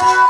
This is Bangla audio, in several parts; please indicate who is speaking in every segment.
Speaker 1: ও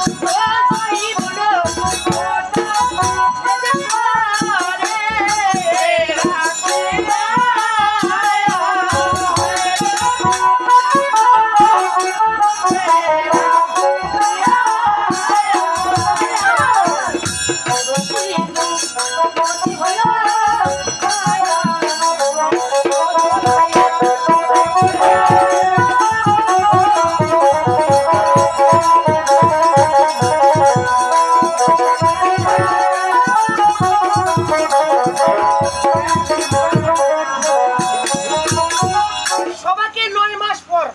Speaker 1: Oh, সবাইকে নয় মাস পর।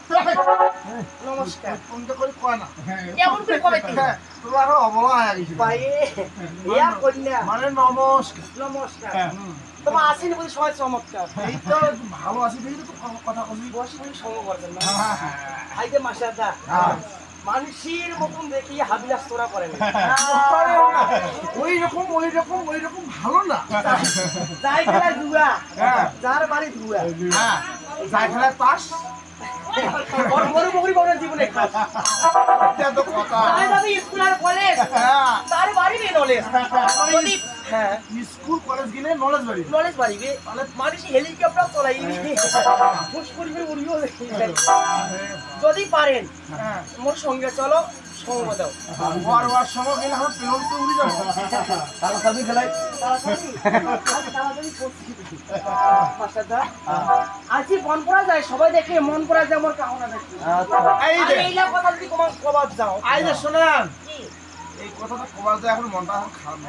Speaker 1: নমস্কার।
Speaker 2: ফোনটা করে কয় না?
Speaker 1: কেমন করে কবে?
Speaker 2: হ্যাঁ, তোর আরও অবলা হয়ে
Speaker 1: ইয়া কন্যা।
Speaker 2: মানে নমস্কার।
Speaker 1: নমস্কার।
Speaker 2: হ্যাঁ।
Speaker 1: তোমার আসেনি বলে সবাই চমৎকার।
Speaker 2: এই তো ভালো আছি দেখি তো কথা কবি
Speaker 1: বসে সঙ্গ করবেন না?
Speaker 2: হ্যাঁ, হ্যাঁ,
Speaker 1: মাসাদা
Speaker 2: হ্যাঁ।
Speaker 1: মানুষের মতন দেখি হাবিলাস তোরা করেন
Speaker 2: ওই রকম ওই রকম ওই রকম ভালো না।
Speaker 1: যাই খেলায় ধুয়া।
Speaker 2: হ্যাঁ।
Speaker 1: যার বাড়ি ধুয়া।
Speaker 2: হ্যাঁ যাই খেলায়
Speaker 1: জীবনে
Speaker 2: কথা।
Speaker 1: স্কুল আর কলেজ।
Speaker 2: হ্যাঁ।
Speaker 1: তার বাড়ি নেই নলেজ। যদি হ্যাঁ।
Speaker 2: স্কুল কলেজ গেলে নলেজ বাড়ি
Speaker 1: নলেজ বাড়িবে মানুষ হেলিকপ্টার চলাই ফুসফুস করে উড়িও যদি পারেন
Speaker 2: হ্যাঁ।
Speaker 1: মোর সঙ্গে চলো সঙ্গ দাও।
Speaker 2: সময় গেলে আমার তো উড়ে যাব।
Speaker 3: খেলাই।
Speaker 1: আজ আজি মন পড়া যায় সবাই দেখে মন পড়া যায় আমার কামনা দেখি
Speaker 2: এই
Speaker 1: এইলা কথা যদি তোমার কবাব যাও।
Speaker 2: যে শোনেন কথাটা কবার যায় এখন মনটা এখন খারাপ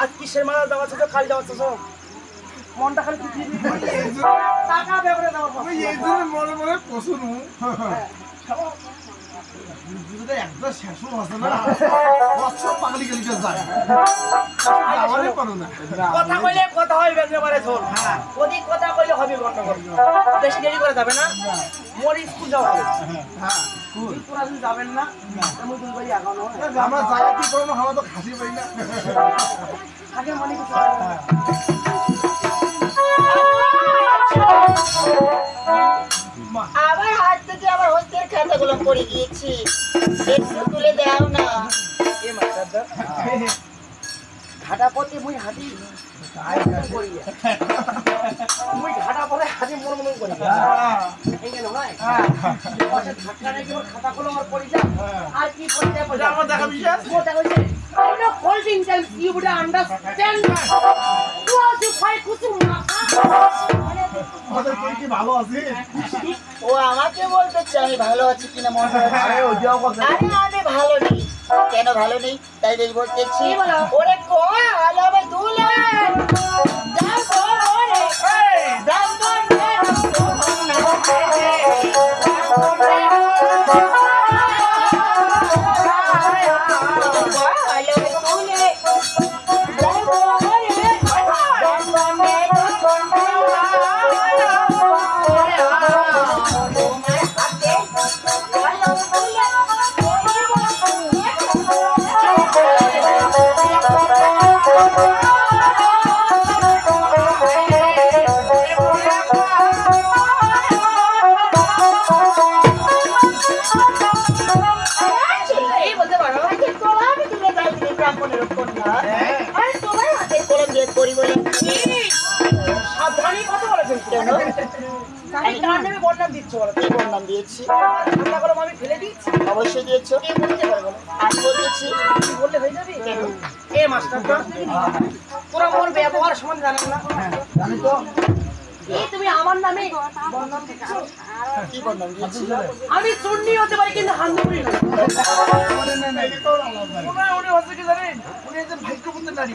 Speaker 1: আজ কিসের মালা দেওয়া ছিল কাল দেওয়া ছিল মনটা খালি কি টাকা ব্যাপারে দেওয়া
Speaker 2: এই জন্য মনে মনে একবার শেষ আছে না। বছর পাগলি গেলিকে যায়? আমারই পারো না।
Speaker 1: কথা কইলে কথা হয় ব্যাপারে ঝোল। যদি কথা কইলে হবে গন্ডগোল বেশি দেরি করে যাবে না। মোর স্কুল যাওয়া হবে
Speaker 2: হ্যাঁ।
Speaker 1: যাবেন না? হয়
Speaker 2: আমরা যাই কি করব? আমরা তো খাসি পাই না।
Speaker 1: আগে মনে হয়।
Speaker 4: আবার হাত থেকে আবার হস্তের খাতাগুলো পড়ে গিয়েছি। একটু তুলে দাও না।
Speaker 1: ঘাটা পথে মুই হাঁটি করি মুই ঘাটা পথে হাঁটি মন মন করি। এই গেল ভাই ধাক্কা রেখে ওর খাতা খুলে আমার পড়ি যা আর কি পড়ি যায় পড়ি
Speaker 2: আমার দেখা বিশেষ?
Speaker 1: ও দেখা
Speaker 2: কি ভালো
Speaker 4: আমাকে বলতেছে আমি ভালো আছি কিনা মনে হচ্ছে?
Speaker 2: আরে ওই যাও কথা।
Speaker 4: আরে আমি ভালো নেই। কেন ভালো নেই? তাই বলতেছি
Speaker 1: কি বলো?
Speaker 4: ওরে কোয়া ভালো হবে কেন?
Speaker 1: আমি তার নামে বদনাম দিচ্ছ বলো
Speaker 4: দিয়েছি?
Speaker 1: ঠান্ডা কলম আমি ফেলে দিচ্ছি
Speaker 4: অবশ্যই দিয়েছ।
Speaker 1: কি বলতে পারব
Speaker 4: আমি বলেছি
Speaker 1: বললে হয়ে যাবে? এ মাস্টার তোরা মোর ব্যবহার সম্বন্ধে জানেন না?
Speaker 2: জানি তো।
Speaker 1: এই তুমি আমার নামে বদনাম দিচ্ছ?
Speaker 4: কি বললাম দিয়েছি?
Speaker 1: আমি চুন্নি হতে পারি কিন্তু হান্দুরি না।
Speaker 2: উনি হচ্ছে কি জানেন? উনি একজন নারী